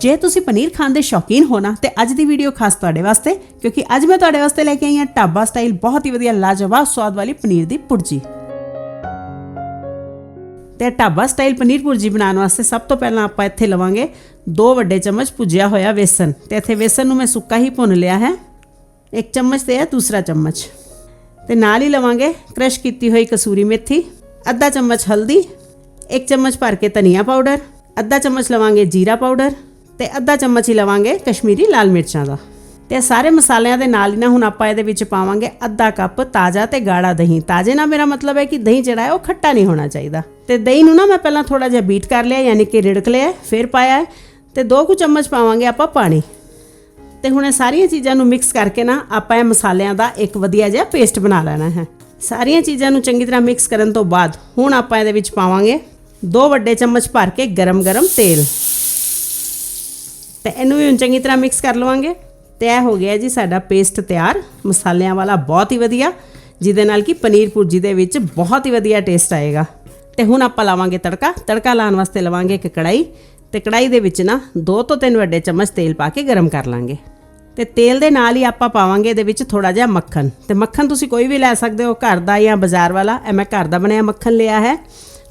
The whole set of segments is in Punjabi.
ਜੇ ਤੁਸੀਂ ਪਨੀਰ ਖਾਣ ਦੇ ਸ਼ੌਕੀਨ ਹੋ ਨਾ, ਤੇ ਅੱਜ ਦੀ ਵੀਡੀਓ ਖਾਸ ਤੁਹਾਡੇ ਵਾਸਤੇ, ਕਿਉਂਕਿ ਅੱਜ ਮੈਂ ਤੁਹਾਡੇ ਵਾਸਤੇ ਲੈ ਕੇ ਆਈ ਹਾਂ ਢਾਬਾ ਸਟਾਈਲ ਬਹੁਤ ਹੀ ਵਧੀਆ ਲਾਜਵਾਬ ਸਵਾਦ ਵਾਲੀ ਪਨੀਰ ਦੀ ਪੁਰਜੀ ਤੇ ਢਾਬਾ ਸਟਾਈਲ ਪਨੀਰ ਭੁਰਜੀ ਬਣਾਉਣ ਵਾਸਤੇ ਸਭ ਤੋਂ ਪਹਿਲਾਂ ਆਪਾਂ ਇੱਥੇ ਲਵਾਂਗੇ ਦੋ ਵੱਡੇ ਚਮਚ ਭੁਜਿਆ ਹੋਇਆ ਵੇਸਣ। ਤੇ ਇੱਥੇ ਵੇਸਣ ਨੂੰ ਮੈਂ ਸੁੱਕਾ ਹੀ ਭੁੰਨ ਲਿਆ ਹੈ। ਇੱਕ ਚਮਚ ਤੇ ਹੈ ਦੂਸਰਾ ਚਮਚ। ਤੇ ਨਾਲ ਹੀ ਲਵਾਂਗੇ ਕ੍ਰਸ਼ ਕੀਤੀ ਹੋਈ ਕਸੂਰੀ ਮੇਥੀ, ਅੱਧਾ ਚਮਚ ਹਲਦੀ, ਇੱਕ ਚਮਚ ਭਰ ਕੇ ਧਨੀਆ ਪਾਊਡਰ, ਅੱਧਾ ਚਮਚ ਲਵਾਂਗੇ ਜੀਰਾ ਪਾਊਡਰ ਤੇ ਅੱਧਾ ਚਮਚ ਹੀ ਲਵਾਂਗੇ ਕਸ਼ਮੀਰੀ ਲਾਲ ਮਿਰਚਾਂ ਦਾ। ਤੇ ਇਹ ਸਾਰੇ ਮਸਾਲਿਆਂ ਦੇ ਨਾਲ ਹੀ ਨਾ ਹੁਣ ਆਪਾਂ ਇਹਦੇ ਵਿੱਚ ਪਾਵਾਂਗੇ ਅੱਧਾ ਕੱਪ ਤਾਜ਼ਾ ਤੇ ਗਾੜਾ ਦਹੀਂ। ਤਾਜ਼ੇ ਨਾਲ ਮੇਰਾ ਮਤਲਬ ਹੈ ਕਿ ਦਹੀਂ ਜਿਹੜਾ ਹੈ ਉਹ ਖੱਟਾ ਨਹੀਂ ਹੋਣਾ ਚਾਹੀਦਾ। ਤੇ ਦਹੀਂ ਨੂੰ ਨਾ ਮੈਂ ਪਹਿਲਾਂ ਥੋੜਾ ਜਿਹਾ ਬੀਟ ਕਰ ਲਿਆ, ਯਾਨੀ ਕਿ ਰਿੜਕ ਲਿਆ ਫਿਰ ਪਾਇਆ ਹੈ ਤੇ ਦੋ ਕੁ ਚਮਚ ਪਾਵਾਂਗੇ ਆਪਾਂ ਪਾਣੀ। ਤੇ ਹੁਣ ਇਹ ਸਾਰੀਆਂ ਚੀਜ਼ਾਂ ਨੂੰ ਮਿਕਸ ਕਰਕੇ ਨਾ ਆਪਾਂ ਇਹ ਮਸਾਲਿਆਂ ਦਾ ਇੱਕ ਵਧੀਆ ਜਿਹਾ ਪੇਸਟ ਬਣਾ ਲੈਣਾ ਹੈ। ਸਾਰੀਆਂ ਚੀਜ਼ਾਂ ਨੂੰ ਚੰਗੀ ਤਰ੍ਹਾਂ ਮਿਕਸ ਕਰਨ ਤੋਂ ਬਾਅਦ ਹੁਣ ਆਪਾਂ ਇਹਦੇ ਵਿੱਚ ਪਾਵਾਂਗੇ ਦੋ ਵੱਡੇ ਚਮਚ ਭਰ ਕੇ ਗਰਮ-ਗਰਮ ਤੇਲ। ਤੇ ਇਹਨੂੰ ਵੀ ਹੁਣ ਚੰਗੀ ਤਰ੍ਹਾਂ ਮਿਕਸ ਕਰ ਲਵਾਂਗੇ। ਤੇ ਇਹ ਹੋ ਗਿਆ ਜੀ ਸਾਡਾ ਪੇਸਟ ਤਿਆਰ। ਮਸਾਲਿਆਂ ਵਾਲਾ ਬਹੁਤ ਹੀ ਵਧੀਆ। ਜਿਹਦੇ ਨਾਲ ਕਿ ਪਨੀਰ ਭੁਰਜੀ ਦੇ ਵਿੱਚ ਬਹੁਤ ਹੀ ਵਧੀਆ ਟੇਸਟ ਆਏਗਾ। ਤੇ ਹੁਣ ਆਪਾਂ ਲਾਵਾਂਗੇ ਤੜਕਾ। ਤੜਕਾ ਲਾਉਣ ਵਾਸਤੇ ਲਵਾਂਗੇ ਇੱਕ ਕੜਾਈ ਤੇ ਕੜਾਈ ਦੇ ਵਿੱਚ ਨਾ 2 ਤੋਂ 3 ਵੱਡੇ ਚਮਚ ਤੇਲ ਪਾ ਕੇ ਗਰਮ ਕਰ ਲਾਂਗੇ। ਤੇ ਤੇਲ ਦੇ ਨਾਲ ਹੀ ਆਪਾਂ ਪਾਵਾਂਗੇ ਇਹਦੇ ਵਿੱਚ ਥੋੜਾ ਜਿਹਾ ਮੱਖਣ। ਤੇ ਮੱਖਣ ਤੁਸੀਂ ਕੋਈ ਵੀ ਲੈ ਸਕਦੇ ਹੋ ਘਰ ਦਾ ਜਾਂ ਬਾਜ਼ਾਰ ਵਾਲਾ। ਇਹ ਮੈਂ ਘਰ ਦਾ ਬਣਿਆ ਮੱਖਣ ਲਿਆ ਹੈ।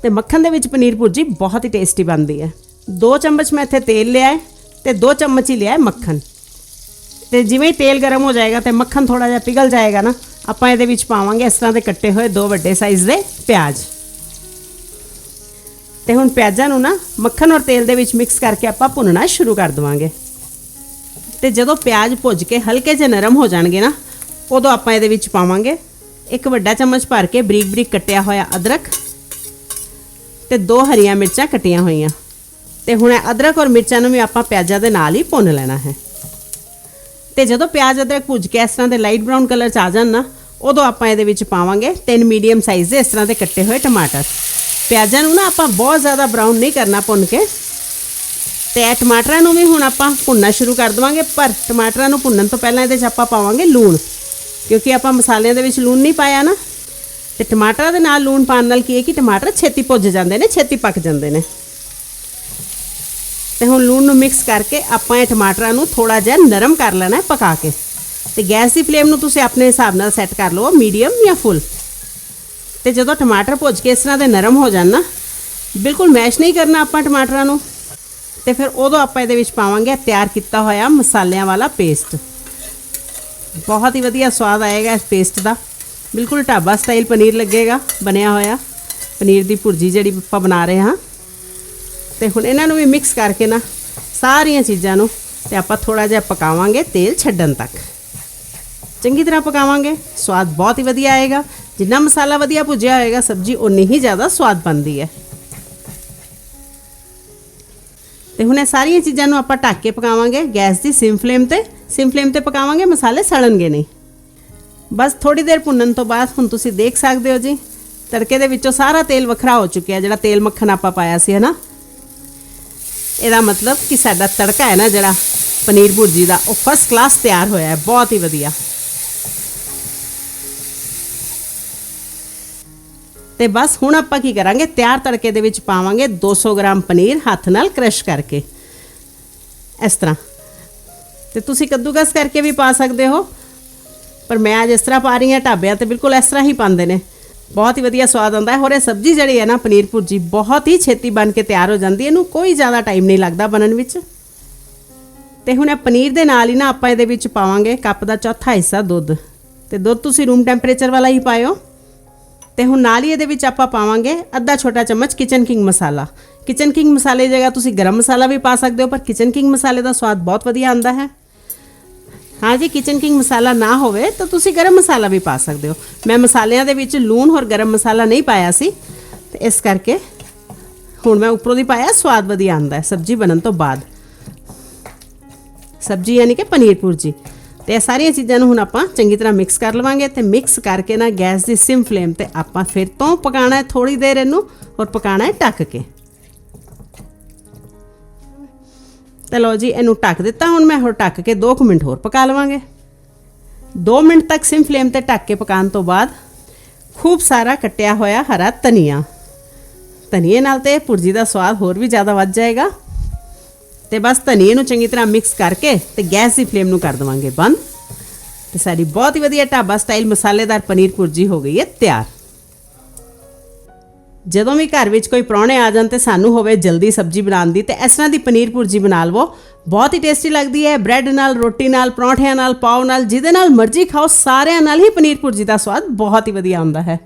ਤੇ ਮੱਖਣ ਦੇ ਵਿੱਚ ਪਨੀਰ ਭੁਰਜੀ ਬਹੁਤ ਹੀ ਟੇਸਟੀ ਬਣਦੀ ਹੈ। 2 ਚਮਚ ਮੈਂ ਇੱਥੇ ਤੇਲ ਲਿਆ ਹੈ। ਤੇ 2 ਚਮਚ ਹੀ ਲਿਆ ਹੈ ਮੱਖਣ। ਤੇ ਜਿਵੇਂ ਹੀ ਤੇਲ ਗਰਮ ਹੋ ਜਾਏਗਾ ਤੇ ਮੱਖਣ ਥੋੜਾ ਜਿਹਾ ਪਿਘਲ ਜਾਏਗਾ ਨਾ, ਆਪਾਂ ਇਹਦੇ ਵਿੱਚ ਪਾਵਾਂਗੇ ਇਸ ਤਰ੍ਹਾਂ ਦੇ ਕੱਟੇ ਹੋਏ ਦੋ ਵੱਡੇ ਸਾਈਜ਼ ਦੇ ਪਿਆਜ਼। ਤੇ ਹੁਣ ਪਿਆਜ਼ਾਂ ਨੂੰ ਨਾ ਮੱਖਣ ਔਰ ਤੇਲ ਦੇ ਵਿੱਚ ਮਿਕਸ ਕਰਕੇ ਆਪਾਂ ਭੁੰਨਣਾ ਸ਼ੁਰੂ ਕਰ ਦਵਾਂਗੇ। ਤੇ ਜਦੋਂ ਪਿਆਜ਼ ਭੁੱਜ ਕੇ ਹਲਕੇ ਜਿਹੇ ਨਰਮ ਹੋ ਜਾਣਗੇ ਨਾ, ਉਦੋਂ ਆਪਾਂ ਇਹਦੇ ਵਿੱਚ ਪਾਵਾਂਗੇ ਇੱਕ ਵੱਡਾ ਚਮਚ ਭਰ ਕੇ ਬਰੀਕ ਬਰੀਕ ਕੱਟਿਆ ਹੋਇਆ ਅਦਰਕ ਤੇ ਦੋ ਹਰੀਆਂ ਮਿਰਚਾਂ ਕੱਟੀਆਂ ਹੋਈਆਂ। ਤੇ ਹੁਣ ਇਹ ਅਦਰਕ ਔਰ ਮਿਰਚਾਂ ਨੂੰ ਵੀ ਆਪਾਂ ਪਿਆਜ਼ਾਂ ਦੇ ਨਾਲ ਹੀ ਭੁੰਨ ਲੈਣਾ ਹੈ। ਤੇ ਜਦੋਂ ਪਿਆਜ਼ ਅਦਰਕ ਭੁੱਜ ਕੇ ਇਸ ਤਰ੍ਹਾਂ ਦੇ ਲਾਈਟ ਬ੍ਰਾਊਨ ਕਲਰ ਚ ਆ ਜਾਣ ਨਾ, ਉਦੋਂ ਆਪਾਂ ਇਹਦੇ ਵਿੱਚ ਪਾਵਾਂਗੇ ਤਿੰਨ ਮੀਡੀਅਮ ਸਾਈਜ਼ ਦੇ ਇਸ ਤਰ੍ਹਾਂ ਦੇ ਕੱਟੇ ਹੋਏ ਟਮਾਟਰ। ਪਿਆਜ਼ਾਂ ਨੂੰ ਨਾ ਆਪਾਂ ਬਹੁਤ ਜ਼ਿਆਦਾ ਬਰਾਊਨ ਨਹੀਂ ਕਰਨਾ ਭੁੰਨ ਕੇ। ਤੇ ਇਹ ਟਮਾਟਰਾਂ ਨੂੰ ਵੀ ਹੁਣ ਆਪਾਂ ਭੁੰਨਣਾ ਸ਼ੁਰੂ ਕਰ ਦਵਾਂਗੇ, ਪਰ ਟਮਾਟਰਾਂ ਨੂੰ ਭੁੰਨਣ ਤੋਂ ਪਹਿਲਾਂ ਇਹਦੇ 'ਚ ਆਪਾਂ ਪਾਵਾਂਗੇ ਲੂਣ। ਕਿਉਂਕਿ ਆਪਾਂ ਮਸਾਲਿਆਂ ਦੇ ਵਿੱਚ ਲੂਣ ਨਹੀਂ ਪਾਇਆ ਨਾ। ਤੇ ਟਮਾਟਰਾਂ ਦੇ ਨਾਲ ਲੂਣ ਪਾਉਣ ਨਾਲ ਕੀ ਹੈ ਕਿ ਟਮਾਟਰ ਛੇਤੀ ਭੁੱਜ ਜਾਂਦੇ ਨੇ, ਛੇਤੀ ਪੱਕ ਜਾਂਦੇ ਨੇ। ਤੇ ਹੁਣ ਲੂਣ ਨੂੰ ਮਿਕਸ ਕਰਕੇ ਆਪਾਂ ਇਹ ਟਮਾਟਰਾਂ ਨੂੰ ਥੋੜਾ ਜਿਹਾ ਨਰਮ ਕਰ ਲੈਣਾ ਪਕਾ ਕੇ। ਤੇ ਗੈਸ ਦੀ ਫਲੇਮ ਨੂੰ ਤੁਸੀਂ ਆਪਣੇ ਹਿਸਾਬ ਨਾਲ ਸੈੱਟ ਕਰ ਲਓ ਮੀਡੀਅਮ ਜਾਂ ਫੁੱਲ ਤੇ ਜਦੋਂ ਟਮਾਟਰ ਭੁੱਜ ਕੇ ਇਸ ਤਰ੍ਹਾਂ ਦੇ ਨਰਮ ਹੋ ਜਾਣ ਨਾ, ਬਿਲਕੁਲ ਮੈਸ਼ ਨਹੀਂ ਕਰਨਾ ਆਪਾਂ ਟਮਾਟਰਾਂ ਨੂੰ। ਤੇ ਫਿਰ ਉਦੋਂ ਆਪਾਂ ਇਹਦੇ ਵਿੱਚ ਪਾਵਾਂਗੇ ਤਿਆਰ ਕੀਤਾ ਹੋਇਆ ਮਸਾਲਿਆਂ ਵਾਲਾ ਪੇਸਟ ਬਹੁਤ ਹੀ ਵਧੀਆ ਸਵਾਦ ਆਏਗਾ ਇਸ ਪੇਸਟ ਦਾ। ਬਿਲਕੁਲ ਢਾਬਾ ਸਟਾਈਲ ਪਨੀਰ ਲੱਗੇਗਾ, ਬਣਿਆ ਹੋਇਆ। ਪਨੀਰ ਦੀ ਭੁਰਜੀ ਜਿਹੜੀ ਆਪਾਂ ਬਣਾ ਰਹੇ ਹਾਂ। ਤੇ ਹੁਣ ਇਹਨਾਂ ਨੂੰ ਵੀ ਮਿਕਸ ਕਰਕੇ ਨਾ ਸਾਰੀਆਂ ਚੀਜ਼ਾਂ ਨੂੰ ਤੇ ਆਪਾਂ ਥੋੜਾ ਜਿਹਾ ਪਕਾਵਾਂਗੇ ਤੇਲ ਛੱਡਣ ਤੱਕ। ਚੰਗੀ ਤਰ੍ਹਾਂ ਪਕਾਵਾਂਗੇ, ਸਵਾਦ ਬਹੁਤ ਹੀ ਵਧੀਆ ਆਏਗਾ। ਜਿੰਨਾ ਮਸਾਲਾ ਵਧੀਆ ਭੁੱਜਿਆ ਹੋਏਗਾ, ਸਬਜ਼ੀ ਉਨੀ ਹੀ ਜ਼ਿਆਦਾ ਸਵਾਦ ਬਣਦੀ ਹੈ। ਤੇ ਹੁਣ ਇਹ ਸਾਰੀਆਂ ਚੀਜ਼ਾਂ ਨੂੰ ਆਪਾਂ ਢੱਕ ਕੇ ਪਕਾਵਾਂਗੇ ਗੈਸ ਦੀ ਸਿਮ ਫਲੇਮ ਤੇ। ਸਿਮ ਫਲੇਮ ਤੇ ਪਕਾਵਾਂਗੇ, ਮਸਾਲੇ ਸੜਨਗੇ ਨਹੀਂ। ਬਸ ਥੋੜੀ ਦੇਰ ਭੁੰਨਣ ਤੋਂ ਬਾਅਦ ਹੁਣ ਤੁਸੀਂ ਦੇਖ ਸਕਦੇ ਹੋ ਜੀ, ਤੜਕੇ ਦੇ ਵਿੱਚੋਂ ਸਾਰਾ ਤੇਲ ਵੱਖਰਾ ਹੋ ਚੁੱਕਿਆ, ਜਿਹੜਾ ਤੇਲ ਮੱਖਣ ਆਪਾਂ ਪਾਇਆ ਸੀ, ਹੈ ਨਾ? ਇਹਦਾ ਮਤਲਬ ਕਿ ਸਾਡਾ ਤੜਕਾ ਹੈ ਨਾ ਜਿਹੜਾ ਪਨੀਰ ਭੁਰਜੀ ਦਾ, ਉਹ ਫਸਟ ਕਲਾਸ ਤਿਆਰ ਹੋਇਆ ਹੈ, ਬਹੁਤ ਹੀ ਵਧੀਆ। ਤੇ ਬਸ ਹੁਣ ਆਪਾਂ ਕੀ ਕਰਾਂਗੇ, ਤਿਆਰ ਤੜਕੇ ਦੇ ਵਿੱਚ ਪਾਵਾਂਗੇ 200 ਗ੍ਰਾਮ ਪਨੀਰ ਹੱਥ ਨਾਲ ਕ੍ਰਸ਼ ਕਰਕੇ। ਇਸ ਤਰ੍ਹਾਂ। ਤੇ ਤੁਸੀਂ ਕੱਦੂਕਸ ਕਰਕੇ ਵੀ ਪਾ ਸਕਦੇ ਹੋ, ਪਰ ਮੈਂ ਅੱਜ ਇਸ ਤਰ੍ਹਾਂ ਪਾ ਰਹੀ ਹਾਂ ਢਾਬਿਆਂ ਤੇ ਬਿਲਕੁਲ ਇਸ ਤਰ੍ਹਾਂ ਹੀ ਪਾਉਂਦੇ ਨੇ। ਬਹੁਤ ਹੀ ਵਧੀਆ ਸਵਾਦ ਆਉਂਦਾ ਹੈ। ਹੋਰ ਇਹ ਸਬਜ਼ੀ ਜਿਹੜੀ ਹੈ ਨਾ, ਪਨੀਰ ਭੁਰਜੀ, ਬਹੁਤ ਹੀ ਛੇਤੀ ਬਣ ਕੇ ਤਿਆਰ ਹੋ ਜਾਂਦੀ ਹੈ। ਇਹਨੂੰ ਕੋਈ ਜ਼ਿਆਦਾ ਟਾਈਮ ਨਹੀਂ ਲੱਗਦਾ ਬਣਨ ਵਿੱਚ। ਤੇ ਹੁਣ ਇਹ ਪਨੀਰ ਦੇ ਨਾਲ ਹੀ ਨਾ ਆਪਾਂ ਇਹਦੇ ਵਿੱਚ ਪਾਵਾਂਗੇ ਕੱਪ ਦਾ ਚੌਥਾ ਹਿੱਸਾ, ਦੁੱਧ। ਤੇ ਦੁੱਧ ਤੁਸੀਂ ਰੂਮ ਟੈਂਪਰੇਚਰ ਵਾਲਾ ਹੀ ਪਾਇਓ। ਤੇ ਹੁਣ ਨਾਲ ਹੀ ਇਹਦੇ ਵਿੱਚ ਆਪਾਂ ਪਾਵਾਂਗੇ ਅੱਧਾ ਛੋਟਾ ਚਮਚ ਕਿਚਨ ਕਿੰਗ ਮਸਾਲਾ ਕਿਚਨ ਕਿੰਗ ਮਸਾਲੇ ਦੀ ਜਗ੍ਹਾ ਤੁਸੀਂ ਗਰਮ ਮਸਾਲਾ ਵੀ ਪਾ ਸਕਦੇ ਹੋ, ਪਰ ਕਿਚਨ ਕਿੰਗ ਮਸਾਲੇ ਦਾ ਸਵਾਦ ਬਹੁਤ ਵਧੀਆ ਆਉਂਦਾ ਹੈ। ਹਾਂ ਜੇ ਕਿਚਨ ਕਿੰਗ ਮਸਾਲਾ ਨਾ ਹੋਵੇ ਤਾਂ ਤੁਸੀਂ ਗਰਮ ਮਸਾਲਾ ਵੀ ਪਾ ਸਕਦੇ ਹੋ। ਮੈਂ ਮਸਾਲਿਆਂ ਦੇ ਵਿੱਚ ਲੂਣ ਔਰ ਗਰਮ ਮਸਾਲਾ ਨਹੀਂ ਪਾਇਆ ਸੀ। ਤੇ ਇਸ ਕਰਕੇ ਹੁਣ ਮੈਂ ਉੱਪਰੋਂ ਦੀ ਪਾਇਆ, ਸਵਾਦ ਵਧੀਆ ਆਉਂਦਾ ਹੈ, ਸਬਜ਼ੀ ਬਣਨ ਤੋਂ ਬਾਅਦ। ਸਬਜ਼ੀ ਯਾਨੀ ਕਿ ਪਨੀਰ ਭੁਰਜੀ। ਤੇ ਇਹ ਸਾਰੀਆਂ ਚੀਜ਼ਾਂ ਨੂੰ ਹੁਣ ਆਪਾਂ ਚੰਗੀ ਤਰ੍ਹਾਂ ਮਿਕਸ ਕਰ ਲਵਾਂਗੇ। ਤੇ ਮਿਕਸ ਕਰਕੇ ਨਾ ਗੈਸ ਦੀ ਸਿਮ ਫਲੇਮ ਤੇ ਆਪਾਂ ਫਿਰ ਤੋਂ ਪਕਾਣਾ ਹੈ ਥੋੜੀ ਦੇਰ ਇਹਨੂੰ, ਔਰ ਪਕਾਣਾ ਹੈ ਢੱਕ ਕੇ। ਤੇ ਲਓ ਜੀ, ਇਹਨੂੰ ਢੱਕ ਦਿੱਤਾ, ਹੁਣ ਮੈਂ ਹੋਰ ਢੱਕ ਕੇ 2 ਮਿੰਟ ਹੋਰ ਪਕਾ ਲਵਾਂਗੇ। 2 ਮਿੰਟ ਤੱਕ ਸਿਮ ਫਲੇਮ ਤੇ ਢੱਕ ਕੇ ਪਕਾਉਣ ਤੋਂ ਬਾਅਦ ਖੂਬ ਸਾਰਾ ਕੱਟਿਆ ਹੋਇਆ ਹਰਾ ਧਨੀਆ। ਧਨੀਏ ਨਾਲ ਤੇ ਭੁਰਜੀ ਦਾ ਸਵਾਦ ਹੋਰ ਵੀ ਜ਼ਿਆਦਾ ਵੱਧ ਜਾਏਗਾ। ਤੇ ਬਸ ਧਨੀਏ ਨੂੰ ਚੰਗੀ ਤਰ੍ਹਾਂ ਮਿਕਸ ਕਰਕੇ ਤੇ ਗੈਸ ਦੀ ਫਲੇਮ ਨੂੰ ਕਰ ਦਵਾਂਗੇ ਬੰਦ। ਤੇ ਸਾਡੀ ਬਹੁਤ ਹੀ ਵਧੀਆ ਢਾਬਾ ਸਟਾਈਲ ਮਸਾਲੇਦਾਰ ਪਨੀਰ ਭੁਰਜੀ ਹੋ ਗਈ ਹੈ ਤਿਆਰ। ਜਦੋਂ ਵੀ ਘਰ ਵਿੱਚ ਕੋਈ ਪ੍ਰਾਹੁਣੇ ਆ ਜਾਣ ਤੇ ਸਾਨੂੰ ਹੋਵੇ ਜਲਦੀ ਸਬਜ਼ੀ ਬਣਾਉਣ ਦੀ, ਤੇ ਇਸ ਤਰ੍ਹਾਂ ਦੀ ਪਨੀਰ ਭੁਰਜੀ ਬਣਾ ਲਵੋ। ਬਹੁਤ ਹੀ ਟੇਸਟੀ ਲੱਗਦੀ ਹੈ। ਬ੍ਰੈਡ ਨਾਲ, ਰੋਟੀ ਨਾਲ, ਪਰੌਂਠਿਆਂ ਨਾਲ, ਪਾਓ ਨਾਲ, ਜਿਹਦੇ ਨਾਲ ਮਰਜ਼ੀ ਖਾਓ, ਸਾਰਿਆਂ ਨਾਲ ਹੀ ਪਨੀਰ ਭੁਰਜੀ ਦਾ ਸਵਾਦ ਬਹੁਤ ਹੀ ਵਧੀਆ ਆਉਂਦਾ ਹੈ।